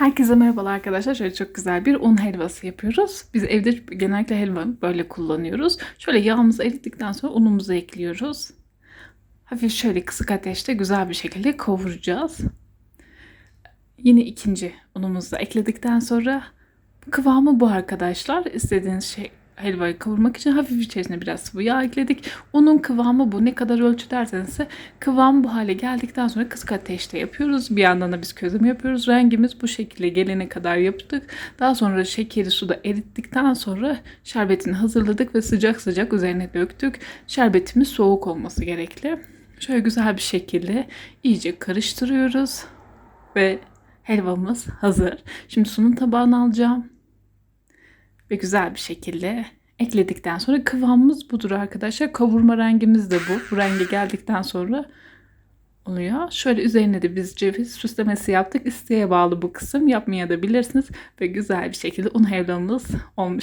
Herkese merhabalar arkadaşlar. Şöyle çok güzel bir un helvası yapıyoruz. Biz evde genellikle helva böyle kullanıyoruz. Şöyle yağımızı erittikten sonra unumuzu ekliyoruz. Hafif şöyle kısık ateşte güzel bir şekilde kavuracağız. Yine ikinci unumuzu da ekledikten sonra kıvamı bu arkadaşlar. İstediğiniz şey helvayı kavurmak için hafif içerisine biraz sıvı yağ ekledik. Unun kıvamı bu. Ne kadar ölçü derseniz kıvam bu hale geldikten sonra kısık ateşte yapıyoruz. Bir yandan da biz közüm yapıyoruz. Rengimiz bu şekilde gelene kadar yaptık. Daha sonra şekeri suda erittikten sonra şerbetini hazırladık ve sıcak sıcak üzerine döktük. Şerbetimiz soğuk olması gerekli. Şöyle güzel bir şekilde iyice karıştırıyoruz ve helvamız hazır. Şimdi sunum tabağına alacağım ve güzel bir şekilde ekledikten sonra kıvamımız budur arkadaşlar. Kavurma rengimiz de bu. Bu renge geldikten sonra oluyor. Şöyle üzerine de biz ceviz süslemesi yaptık. İsteğe bağlı bu kısım. Yapmaya da bilirsiniz. Ve güzel bir şekilde un helvamız olmuş.